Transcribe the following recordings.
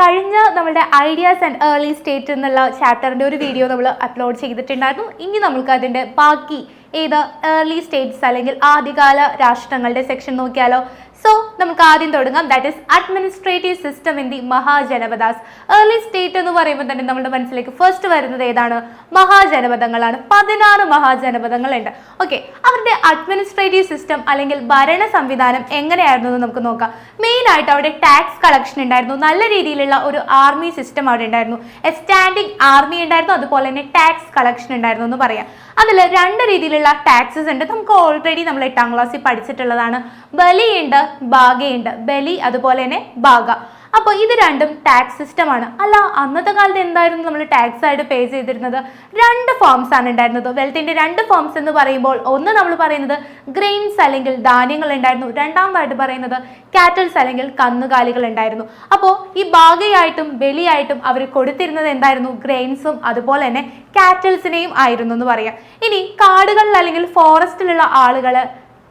കഴിഞ്ഞ നമ്മുടെ ideas and early state എന്നുള്ള ചാപ്റ്ററിന്റെ ഒരു വീഡിയോ നമ്മൾ അപ്ലോഡ് ചെയ്തിട്ടുണ്ടായിരുന്നു. ഇനി നമുക്ക് അതിന്റെ ബാക്കി ഏത് ഏർലി സ്റ്റേറ്റ്സ് അല്ലെങ്കിൽ ആദ്യകാല രാഷ്ട്രങ്ങളുടെ സെക്ഷൻ നോക്കിയാലോ സോ നമുക്ക് ആദ്യം തുടങ്ങാം. That is administrative system in the Mahajanapadas early state എന്ന് പറയുമ്പോൾ തന്നെ നമ്മുടെ മനസ്സിലേക്ക് ഫസ്റ്റ് വരുന്നത് ഏതാണ്? മഹാജനപദങ്ങളാണ്. പതിനാറ് മഹാജനപദങ്ങളുണ്ട്. ഓക്കെ അവരുടെ അഡ്മിനിസ്ട്രേറ്റീവ് സിസ്റ്റം അല്ലെങ്കിൽ ഭരണ സംവിധാനം എങ്ങനെയായിരുന്നു എന്ന് നമുക്ക് നോക്കാം. മെയിൻ ആയിട്ട് അവിടെ ടാക്സ് കളക്ഷൻ ഉണ്ടായിരുന്നു. നല്ല രീതിയിലുള്ള ഒരു ആർമി സിസ്റ്റം അവിടെ ഉണ്ടായിരുന്നു. എ സ്റ്റാൻഡിംഗ് ആർമി ഉണ്ടായിരുന്നു. അതുപോലെ തന്നെ ടാക്സ് കളക്ഷൻ ഉണ്ടായിരുന്നു എന്ന് പറയാം. അതിൽ രണ്ട് രീതിയിലുള്ള ടാക്സസ് ഉണ്ട്. നമുക്ക് ഓൾറെഡി നമ്മൾ എട്ടാം ക്ലാസ്സിൽ പഠിച്ചിട്ടുള്ളതാണ്. ബലിയുണ്ട് ബാഗയുണ്ട്. ബലി അതുപോലെ തന്നെ ബാഗ. അപ്പോൾ ഇത് രണ്ടും ടാക്സ് സിസ്റ്റമാണ് അല്ല അന്നത്തെ കാലത്ത് എന്തായിരുന്നു നമ്മൾ ടാക്സ് ആയിട്ട് പേ ചെയ്തിരുന്നത്? രണ്ട് ഫോംസ് ആണ് ഉണ്ടായിരുന്നത്. വെൽത്തിന്റെ രണ്ട് ഫോംസ് എന്ന് പറയുമ്പോൾ ഒന്ന് നമ്മൾ പറയുന്നത് ഗ്രെയിൻസ് അല്ലെങ്കിൽ ധാന്യങ്ങൾ ഉണ്ടായിരുന്നു. രണ്ടാമതായിട്ട് പറയുന്നത് കാറ്റൽസ് അല്ലെങ്കിൽ കന്നുകാലികൾ ഉണ്ടായിരുന്നു. അപ്പോൾ ഈ ബാഗയായിട്ടും ബലിയായിട്ടും അവർ കൊടുത്തിരുന്നത് എന്തായിരുന്നു? ഗ്രെയിൻസും അതുപോലെ തന്നെ കാറ്റൽസിനെയും ആയിരുന്നു എന്ന് പറയാം. ഇനി കാടുകളിൽ അല്ലെങ്കിൽ ഫോറസ്റ്റിലുള്ള ആളുകൾ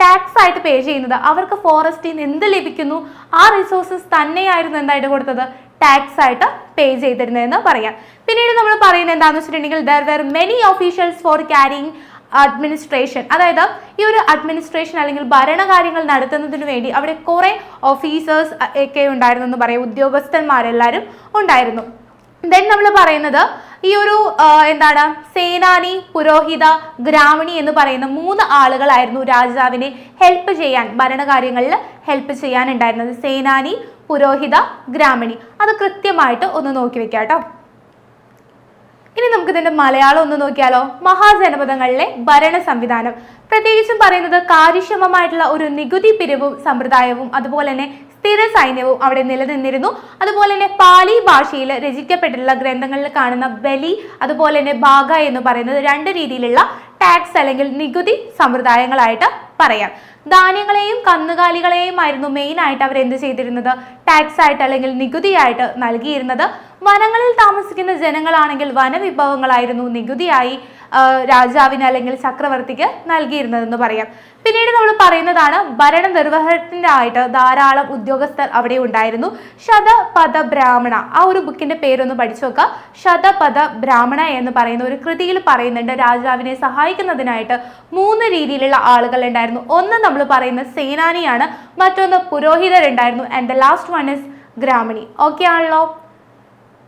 ടാക്സ് ആയിട്ട് പേ ചെയ്യുന്നത്. അവർക്ക് ഫോറസ്റ്റിൽ നിന്ന് എന്ത് ലഭിക്കുന്നു? ആ റിസോഴ്സസ് തന്നെയായിരുന്നു എന്തായിട്ട് കൊടുത്തത്? ടാക്സ് ആയിട്ട് പേ ചെയ്തിരുന്നതെന്ന് പറയാം. പിന്നീട് നമ്മൾ പറയുന്നത് എന്താണെന്ന് വെച്ചിട്ടുണ്ടെങ്കിൽ there were many officials for carrying administration അതായത് ഈ ഒരു അഡ്മിനിസ്ട്രേഷൻ അല്ലെങ്കിൽ ഭരണകാര്യങ്ങൾ നടത്തുന്നതിന് വേണ്ടി അവിടെ കുറേ ഓഫീസേഴ്സ് ഒക്കെ ഉണ്ടായിരുന്നു എന്ന് പറയാം. ഉദ്യോഗസ്ഥന്മാരെല്ലാവരും ഉണ്ടായിരുന്നു. ദെൻ നമ്മൾ പറയുന്നത് ഈ ഒരു എന്താണ് സേനാനി പുരോഹിത ഗ്രാമിണി എന്ന് പറയുന്ന മൂന്ന് ആളുകളായിരുന്നു രാജാവിനെ ഹെൽപ്പ് ചെയ്യാൻ ഭരണകാര്യങ്ങളിൽ ഹെൽപ്പ് ചെയ്യാൻ ഉണ്ടായിരുന്നത് സേനാനി പുരോഹിത ഗ്രാമിണി. അത് കൃത്യമായിട്ട് ഒന്ന് നോക്കി വെക്കാം കേട്ടോ ഇനി നമുക്ക് ഇതിന്റെ മലയാളം ഒന്ന് നോക്കിയാലോ. മഹാജനപദങ്ങളിലെ ഭരണ സംവിധാനം. പ്രത്യേകിച്ചും പറയുന്നത് കാര്യക്ഷമമായിട്ടുള്ള ഒരു നികുതി പിരിവും സമ്പ്രദായവും അതുപോലെ തന്നെ സ്ഥിര സൈന്യവും അവിടെ നിലനിന്നിരുന്നു. അതുപോലെ തന്നെ പാലി ഭാഷയിൽ രചിക്കപ്പെട്ടിട്ടുള്ള ഗ്രന്ഥങ്ങളിൽ കാണുന്ന ബലി അതുപോലെ തന്നെ ബാഗ എന്ന് പറയുന്നത് രണ്ട് രീതിയിലുള്ള ടാക്സ് അല്ലെങ്കിൽ നികുതി സമ്പ്രദായങ്ങളായിട്ട് പറയാം. ധാന്യങ്ങളെയും കന്നുകാലികളെയും ആയിരുന്നു മെയിൻ ആയിട്ട് അവർ എന്ത് ചെയ്തിരുന്നത്? ടാക്സ് ആയിട്ട് അല്ലെങ്കിൽ നികുതിയായിട്ട് നൽകിയിരുന്നത്. വനങ്ങളിൽ താമസിക്കുന്ന ജനങ്ങളാണെങ്കിൽ വനവിഭവങ്ങളായിരുന്നു നികുതിയായി രാജാവിന് അല്ലെങ്കിൽ ചക്രവർത്തിക്ക് നൽകിയിരുന്നതെന്ന് പറയാം. പിന്നീട് നമ്മൾ പറയുന്നതാണ് ഭരണ നിർവഹണത്തിനായിട്ട് ധാരാളം ഉദ്യോഗസ്ഥർ അവിടെ ഉണ്ടായിരുന്നു. ശതപഥ ബ്രാഹ്മണ ആ ഒരു ബുക്കിന്റെ പേരൊന്ന് പഠിച്ചു നോക്കുക. ശതപഥ ബ്രാഹ്മണ എന്ന് പറയുന്ന ഒരു കൃതിയിൽ പറയുന്നുണ്ട് രാജാവിനെ സഹായിക്കുന്നതിനായിട്ട് മൂന്ന് രീതിയിലുള്ള ആളുകൾ ഉണ്ടായിരുന്നു. ഒന്ന് നമ്മൾ പറയുന്ന സേനാനിയാണ് മറ്റൊന്ന് പുരോഹിതരുണ്ടായിരുന്നു and the last one is Gramani. Okay ആണല്ലോ?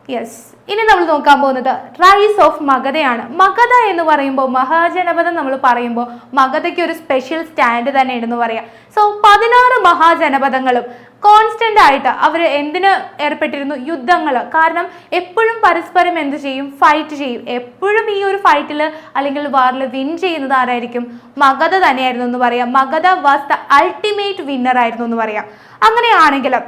യെസ് ഇനി നമ്മൾ നോക്കാൻ പോകുന്നത് റൈസ് ഓഫ് മഗധയാണ് മഗധ എന്ന് പറയുമ്പോൾ മഹാജനപദം നമ്മൾ പറയുമ്പോൾ മഗധയ്ക്ക് ഒരു സ്പെഷ്യൽ സ്റ്റാൻഡ് തന്നെ ഉണ്ടെന്ന് പറയാം. സോ പതിനാറ് മഹാജനപദങ്ങളും കോൺസ്റ്റന്റ് ആയിട്ട് അവർ എന്തിന് ഏർപ്പെട്ടിരുന്നു? യുദ്ധങ്ങൾ. കാരണം എപ്പോഴും പരസ്പരം എന്ത് ചെയ്യും? ഫൈറ്റ് ചെയ്യും. എപ്പോഴും ഈ ഒരു ഫൈറ്റിൽ അല്ലെങ്കിൽ വാറിൽ വിൻ ചെയ്യുന്നത് ആരായിരിക്കും? മഗധ തന്നെയായിരുന്നു എന്ന് പറയാം. Magadha was the ultimate winner ആയിരുന്നു എന്ന് പറയാം. അങ്ങനെയാണെങ്കിലും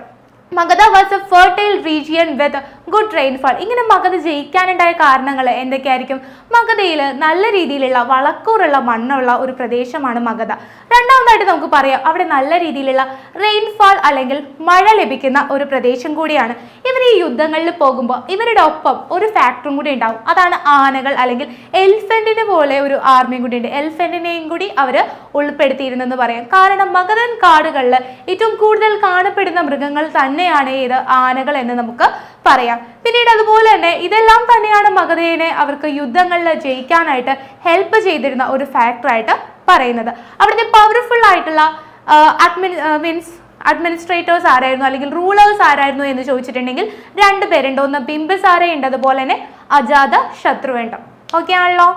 Magadha was a fertile region with good rainfall ഇങ്ങനെ മഗധ ജയിക്കാനുണ്ടായ കാരണങ്ങൾ എന്തൊക്കെയായിരിക്കും? മഗധയിൽ നല്ല രീതിയിലുള്ള വളക്കൂറുള്ള മണ്ണുള്ള ഒരു പ്രദേശമാണ് മഗധ. രണ്ടാമതായിട്ട് നമുക്ക് പറയാം അവിടെ നല്ല രീതിയിലുള്ള റെയിൻഫാൾ അല്ലെങ്കിൽ മഴ ലഭിക്കുന്ന ഒരു പ്രദേശം കൂടിയാണ്. ഇവർ ഈ യുദ്ധങ്ങളിൽ പോകുമ്പോൾ ഇവരുടെ ഒപ്പം ഒരു ഫാക്ടറും കൂടി ഉണ്ടാവും. അതാണ് ആനകൾ അല്ലെങ്കിൽ എലിഫന്റിന് പോലെ ഒരു ആർമിയും കൂടി ഉണ്ട്. എലിഫന്റിനെയും കൂടി അവർ ഉൾപ്പെടുത്തിയിരുന്നെന്ന് പറയാം. കാരണം മഗധൻ കാടുകളിൽ ഏറ്റവും കൂടുതൽ കാണപ്പെടുന്ന മൃഗങ്ങൾ തന്നെയാണ് ഇത് ആനകൾ എന്ന് നമുക്ക് പറയാം. പിന്നീട് അതുപോലെ തന്നെ ഇതെല്ലാം തന്നെയാണ് മഗധയെ അവർക്ക് യുദ്ധങ്ങളിൽ ജയിക്കാനായിട്ട് ഹെൽപ്പ് ചെയ്തിരുന്ന ഒരു ഫാക്ടറായിട്ട് പറയുന്നത്. അവിടുത്തെ പവർഫുൾ ആയിട്ടുള്ള അഡ്മിൻ മീൻസ് അഡ്മിനിസ്ട്രേറ്റേഴ്സ് ആരായിരുന്നു അല്ലെങ്കിൽ റൂളേഴ്സ് ആരായിരുന്നു എന്ന് ചോദിച്ചിട്ടുണ്ടെങ്കിൽ രണ്ട് പേരുണ്ട്. ഒന്ന് ബിംബിസാരയുണ്ട് അതുപോലെ തന്നെ അജാത ശത്രുവുണ്ട്. ഓക്കെ ആണല്ലോ?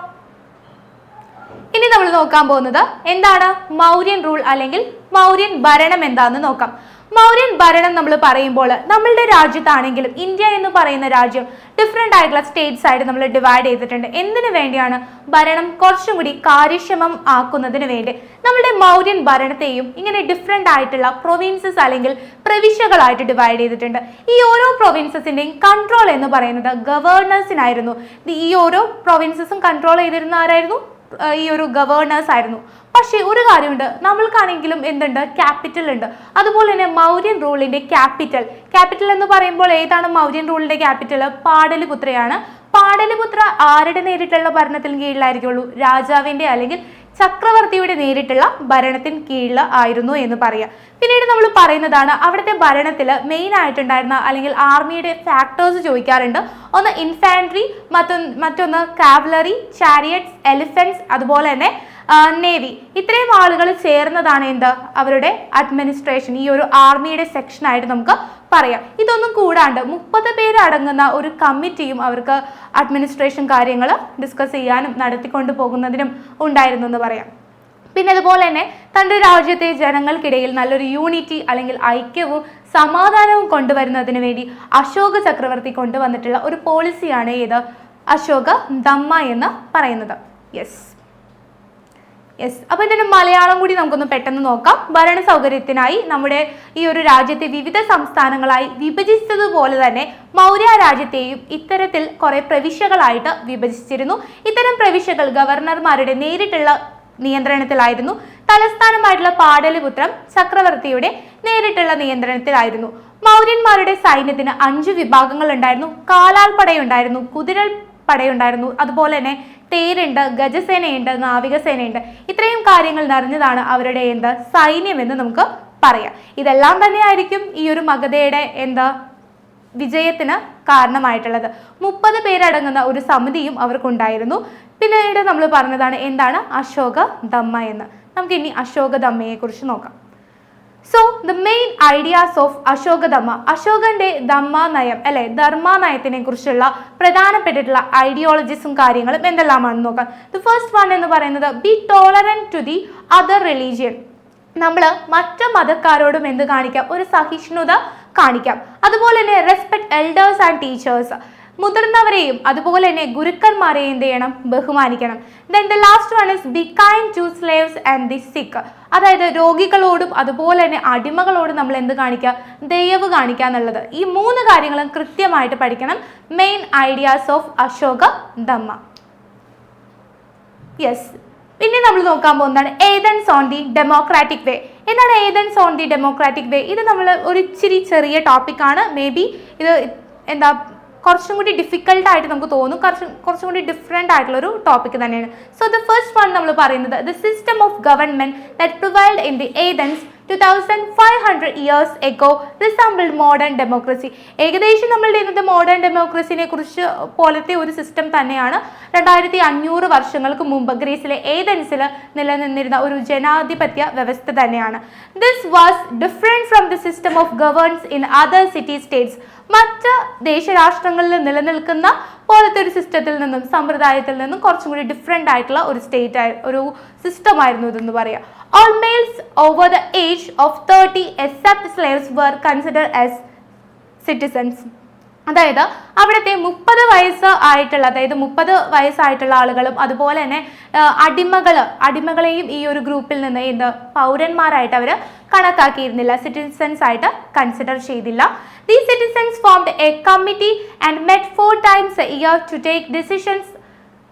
ഇനി നമ്മൾ നോക്കാൻ പോകുന്നത് എന്താണ്? മൗര്യൻ റൂൾ അല്ലെങ്കിൽ മൗര്യൻ ഭരണം എന്താണെന്ന് നോക്കാം. മൗര്യൻ ഭരണം നമ്മൾ പറയുമ്പോൾ നമ്മളുടെ രാജ്യത്താണെങ്കിലും ഇന്ത്യ എന്ന് പറയുന്ന രാജ്യം ഡിഫറെന്റ് ആയിട്ടുള്ള സ്റ്റേറ്റ്സ് ആയിട്ട് നമ്മൾ ഡിവൈഡ് ചെയ്തിട്ടുണ്ട്. എന്തിനു വേണ്ടിയാണ് ഭരണം കുറച്ചും കൂടി കാര്യക്ഷമം ആക്കുന്നതിന് വേണ്ടി? നമ്മുടെ മൗര്യൻ ഭരണത്തെയും ഇങ്ങനെ ഡിഫറെന്റ് ആയിട്ടുള്ള പ്രൊവിൻസസ് അല്ലെങ്കിൽ പ്രവിശ്യകളായിട്ട് ഡിവൈഡ് ചെയ്തിട്ടുണ്ട്. ഈ ഓരോ പ്രൊവിൻസസിന്റെയും കൺട്രോൾ എന്ന് പറയുന്നത് ഗവർണേഴ്സിനായിരുന്നു ഈ ഓരോ പ്രൊവിൻസസും കൺട്രോൾ ചെയ്തിരുന്ന ആരായിരുന്നു? ഈ ഒരു ഗവേണേഴ്സ് ആയിരുന്നു. പക്ഷേ ഒരു കാര്യമുണ്ട്. നമ്മൾക്കാണെങ്കിലും എന്തുണ്ട്? ക്യാപിറ്റൽ ഉണ്ട്. അതുപോലെ തന്നെ മൗര്യൻ റൂളിന്റെ ക്യാപിറ്റൽ ക്യാപിറ്റൽ എന്ന് പറയുമ്പോൾ ഏതാണ് മൗര്യൻ റൂളിന്റെ ക്യാപിറ്റൽ പാടലിപുത്രയാണ്. പാടലിപുത്ര ആരുടെ നേരിട്ടുള്ള ഭരണത്തിന് കീഴിലായിരിക്കുള്ളൂ? രാജാവിന്റെ അല്ലെങ്കിൽ ചക്രവർത്തിയുടെ നേരിട്ടുള്ള ഭരണത്തിന് കീഴിൽ ആയിരുന്നു എന്ന് പറയാം. പിന്നീട് നമ്മൾ പറയുന്നതാണ് അവിടുത്തെ ഭരണത്തിൽ മെയിൻ ആയിട്ടുണ്ടായിരുന്ന അല്ലെങ്കിൽ ആർമിയുടെ ഫാക്ടേഴ്സ് ചോദിക്കാറുണ്ട്. ഒന്ന് ഇൻഫാൻട്രി മറ്റൊന്ന് മറ്റൊന്ന് കാവലറി ചാരിയറ്റ്സ് എലിഫൻസ് അതുപോലെ തന്നെ നേവി ഇത്രയും ആളുകൾ ചേർന്നതാണ് എന്ത്? അവരുടെ അഡ്മിനിസ്ട്രേഷൻ ഈ ഒരു ആർമിയുടെ സെക്ഷൻ ആയിട്ട് നമുക്ക് പറയാം. ഇതൊന്നും കൂടാണ്ട് മുപ്പത് പേരടങ്ങുന്ന ഒരു കമ്മിറ്റിയും അവർക്ക് അഡ്മിനിസ്ട്രേഷൻ കാര്യങ്ങൾ ഡിസ്കസ് ചെയ്യാനും നടത്തിക്കൊണ്ടു പോകുന്നതിനും ഉണ്ടായിരുന്നു എന്ന് പറയാം. പിന്നെ അതുപോലെ തന്നെ തന്റെ രാജ്യത്തെ ജനങ്ങൾക്കിടയിൽ നല്ലൊരു യൂണിറ്റി അല്ലെങ്കിൽ ഐക്യവും സമാധാനവും കൊണ്ടുവരുന്നതിന് വേണ്ടി അശോക ചക്രവർത്തി കൊണ്ടുവന്നിട്ടുള്ള ഒരു പോളിസിയാണ് ഏത്? അശോക ദമ്മ എന്ന് പറയുന്നത്. യെസ് യെസ് അപ്പോൾ ഇതിന്റെ മലയാളം കൂടി നമുക്കൊന്ന് പെട്ടെന്ന് നോക്കാം. ഭരണ സൗകര്യത്തിനായി നമ്മുടെ ഈ ഒരു രാജ്യത്തെ വിവിധ സംസ്ഥാനങ്ങളായി വിഭജിച്ചതുപോലെ തന്നെ മൗര്യ രാജ്യത്തെയും ഇത്തരത്തിൽ കുറെ പ്രവിശ്യകളായിട്ട് വിഭജിച്ചിരുന്നു. ഇത്തരം പ്രവിശ്യകൾ ഗവർണർമാരുടെ നേരിട്ടുള്ള നിയന്ത്രണത്തിലായിരുന്നു. തലസ്ഥാനമായിട്ടുള്ള പാടലിപുത്രം ചക്രവർത്തിയുടെ നേരിട്ടുള്ള നിയന്ത്രണത്തിലായിരുന്നു. മൗര്യന്മാരുടെ സൈന്യത്തിന് അഞ്ചു വിഭാഗങ്ങൾ ഉണ്ടായിരുന്നു കാലാൽ പടയുണ്ടായിരുന്നു കുതിരൽ പടയുണ്ടായിരുന്നു അതുപോലെ തന്നെ തേരുണ്ട് ഗജസേനയുണ്ട് നാവികസേനയുണ്ട്. ഇത്രയും കാര്യങ്ങൾ നിറഞ്ഞതാണ് അവരുടെ എന്താ സൈന്യം എന്ന് നമുക്ക് പറയാം. ഇതെല്ലാം തന്നെയായിരിക്കും ഈ ഒരു മഗധയുടെ എന്താ വിജയത്തിന് കാരണമായിട്ടുള്ളത്. മുപ്പത് പേരടങ്ങുന്ന ഒരു സമിതിയും അവർക്കുണ്ടായിരുന്നു. പിന്നീട് നമ്മൾ പറഞ്ഞതാണ് എന്താണ് അശോക ദമ്മ എന്ന്. നമുക്ക് ഇനി അശോക ദമ്മയെ കുറിച്ച് നോക്കാം. So the main ideas of Ashoka Dhamma അശോകന്റെ ധമ്മ നയം അല്ലെ ധർമ്മ നയത്തിനെ കുറിച്ചുള്ള പ്രധാനപ്പെട്ടിട്ടുള്ള ഐഡിയോളജീസും കാര്യങ്ങളും എന്തെല്ലാമാണെന്ന് നോക്കാം. ദ ഫസ്റ്റ് വൺ എന്ന് പറയുന്നത് be tolerant to the other religion നമ്മൾ മറ്റ് മതക്കാരോടും എന്ത് കാണിക്കാം? ഒരു സഹിഷ്ണുത കാണിക്കാം. അതുപോലെ തന്നെ റെസ്പെക്ട് എൽഡേഴ്സ് ആൻഡ് ടീച്ചേഴ്സ് മുതിർന്നവരെയും അതുപോലെ തന്നെ ഗുരുക്കന്മാരെയും എന്ത് ചെയ്യണം? ബഹുമാനിക്കണം. Then the last one is be kind to slaves and the sick അതായത് രോഗികളോടും അതുപോലെ തന്നെ അടിമകളോടും നമ്മൾ എന്ത് കാണിക്കുക? ദയവ് കാണിക്കുക എന്നുള്ളത്. ഈ മൂന്ന് കാര്യങ്ങളും കൃത്യമായിട്ട് പഠിക്കണം. Main ideas of Ashoka Dhamma yes പിന്നെ നമ്മൾ നോക്കാൻ പോകുന്നതാണ് Athens on the democratic way എന്താണ് Athens on the democratic way ഇത് നമ്മൾ ഒരു ഇച്ചിരി ചെറിയ ടോപ്പിക്കാണ് മേ ബി ഇത് എന്താ കുറച്ചും കൂടി ഡിഫിക്കൽട്ട് ആയിട്ട് നമുക്ക് തോന്നും. കുറച്ച് കുറച്ചും കൂടി ഡിഫറെന്റ് ആയിട്ടുള്ള ഒരു ടോപ്പിക് തന്നെയാണ്. സോ ദ ഫസ്റ്റ് വൺ നമ്മൾ പറയുന്നത് the system of government that provide in the Athens two thousand five hundred years ago resemble modern democracy ഏകദേശം നമ്മൾ ഇന്നത്തെ മോഡേൺ ഡെമോക്രസിനെ കുറിച്ച് പോലത്തെ ഒരു സിസ്റ്റം തന്നെയാണ്. രണ്ടായിരത്തി അഞ്ഞൂറ് വർഷങ്ങൾക്ക് മുമ്പ് ഗ്രീസിലെ ഏതൻസിൽ നിലനിന്നിരുന്ന ഒരു ജനാധിപത്യ വ്യവസ്ഥ തന്നെയാണ്. This was different from the system of governs in other city states മറ്റ് ദേശരാഷ്ട്രങ്ങളിൽ നിലനിൽക്കുന്ന പോലത്തെ ഒരു സിസ്റ്റത്തിൽ നിന്നും സമ്പ്രദായത്തിൽ നിന്നും കുറച്ചും കൂടി ഡിഫറെന്റ് ആയിട്ടുള്ള ഒരു സ്റ്റേറ്റ് ഒരു സിസ്റ്റം ആയിരുന്നു ഇതെന്ന് പറയാം. All males over the age of thirty except slaves were consider as citizens അതായത് അവിടുത്തെ മുപ്പത് വയസ്സ് ആയിട്ടുള്ള അതായത് മുപ്പത് വയസ്സായിട്ടുള്ള ആളുകളും അതുപോലെ തന്നെ അടിമകൾ അടിമകളെയും ഈ ഒരു ഗ്രൂപ്പിൽ നിന്ന് എന്ത് പൗരന്മാരായിട്ട് അവർ കണക്കാക്കിയിരുന്നില്ല സിറ്റിസൻസ് ആയിട്ട് കൺസിഡർ ചെയ്തില്ല. The citizens formed a committee and met four times year to take decisions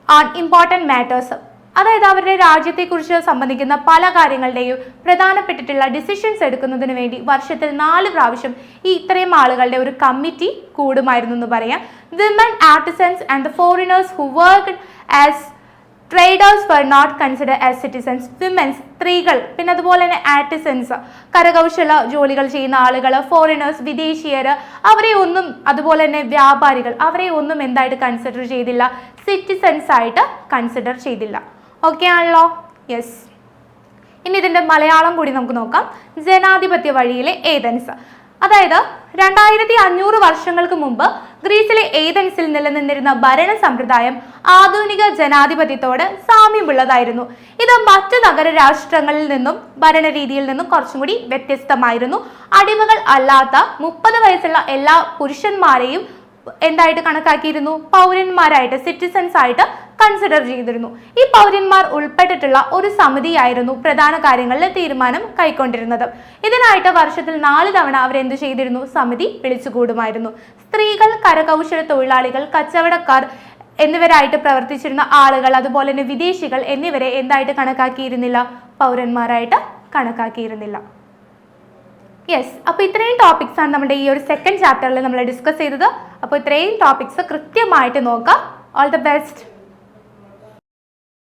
on important matters അതായത് അവരുടെ രാജ്യത്തെക്കുറിച്ച് സംബന്ധിക്കുന്ന പല കാര്യങ്ങളുടെയും പ്രധാനപ്പെട്ടിട്ടുള്ള ഡിസിഷൻസ് എടുക്കുന്നതിന് വേണ്ടി വർഷത്തിൽ നാല് പ്രാവശ്യം ഈ ഇത്രയും ആളുകളുടെ ഒരു കമ്മിറ്റി കൂടുമായിരുന്നു എന്ന് പറയാം. Women artisans and the foreigners who work as traders were not consider as citizens women's സ്ത്രീകൾ പിന്നെ അതുപോലെ തന്നെ ആർട്ടിസൻസ് കരകൗശല ജോലികൾ ചെയ്യുന്ന ആളുകൾ ഫോറിനേഴ്സ് വിദേശീയർ അവരെ ഒന്നും അതുപോലെ തന്നെ വ്യാപാരികൾ അവരെ ഒന്നും എന്തായിട്ട് കൺസിഡർ ചെയ്തില്ല. സിറ്റിസൻസ് ആയിട്ട് കൺസിഡർ ചെയ്തില്ല. ഓക്കെ ആണല്ലോ? യെസ് ഇനി ഇതിന്റെ മലയാളം കൂടി നമുക്ക് നോക്കാം. ജനാധിപത്യ വഴിയിലെ ഏതൻസ്. അതായത് രണ്ടായിരത്തി അഞ്ഞൂറ് വർഷങ്ങൾക്ക് മുമ്പ് ഗ്രീസിലെ ഏതൻസിൽ നിലനിന്നിരുന്ന ഭരണ സമ്പ്രദായം ആധുനിക ജനാധിപത്യത്തോട് സാമ്യമുള്ളതായിരുന്നു. ഇത് മറ്റ് നഗര രാഷ്ട്രങ്ങളിൽ നിന്നും ഭരണരീതിയിൽ നിന്നും കുറച്ചും കൂടി വ്യത്യസ്തമായിരുന്നു. അടിമകൾ അല്ലാത്ത മുപ്പത് വയസ്സുള്ള എല്ലാ പുരുഷന്മാരെയും എന്തായിട്ട് കണക്കാക്കിയിരുന്നു? പൗരന്മാരായിട്ട് സിറ്റിസൻസ് ആയിട്ട് കൺസിഡർ ചെയ്തിരുന്നു. ഈ പൗരന്മാർ ഉൾപ്പെട്ടിട്ടുള്ള ഒരു സമിതിയായിരുന്നു പ്രധാന കാര്യങ്ങളിൽ തീരുമാനം കൈക്കൊണ്ടിരുന്നത്. ഇതിനായിട്ട് വർഷത്തിൽ നാല് തവണ അവരെന്ത് ചെയ്തിരുന്നു? സമിതി വിളിച്ചുകൂടുമായിരുന്നു. സ്ത്രീകൾ കരകൗശല തൊഴിലാളികൾ കച്ചവടക്കാർ എന്നിവരായിട്ട് പ്രവർത്തിച്ചിരുന്ന ആളുകൾ അതുപോലെ തന്നെ വിദേശികൾ എന്നിവരെ എന്തായിട്ട് കണക്കാക്കിയിരുന്നില്ല? പൗരന്മാരായിട്ട് കണക്കാക്കിയിരുന്നില്ല. യെസ് അപ്പോൾ ഇത്രയും ടോപ്പിക്സ് ആണ് നമ്മുടെ ഈ ഒരു സെക്കൻഡ് ചാപ്റ്ററിൽ നമ്മൾ ഡിസ്കസ് ചെയ്തത്. അപ്പോൾ ഇത്രയും ടോപ്പിക്സ് കൃത്യമായിട്ട് നോക്കാം. All the best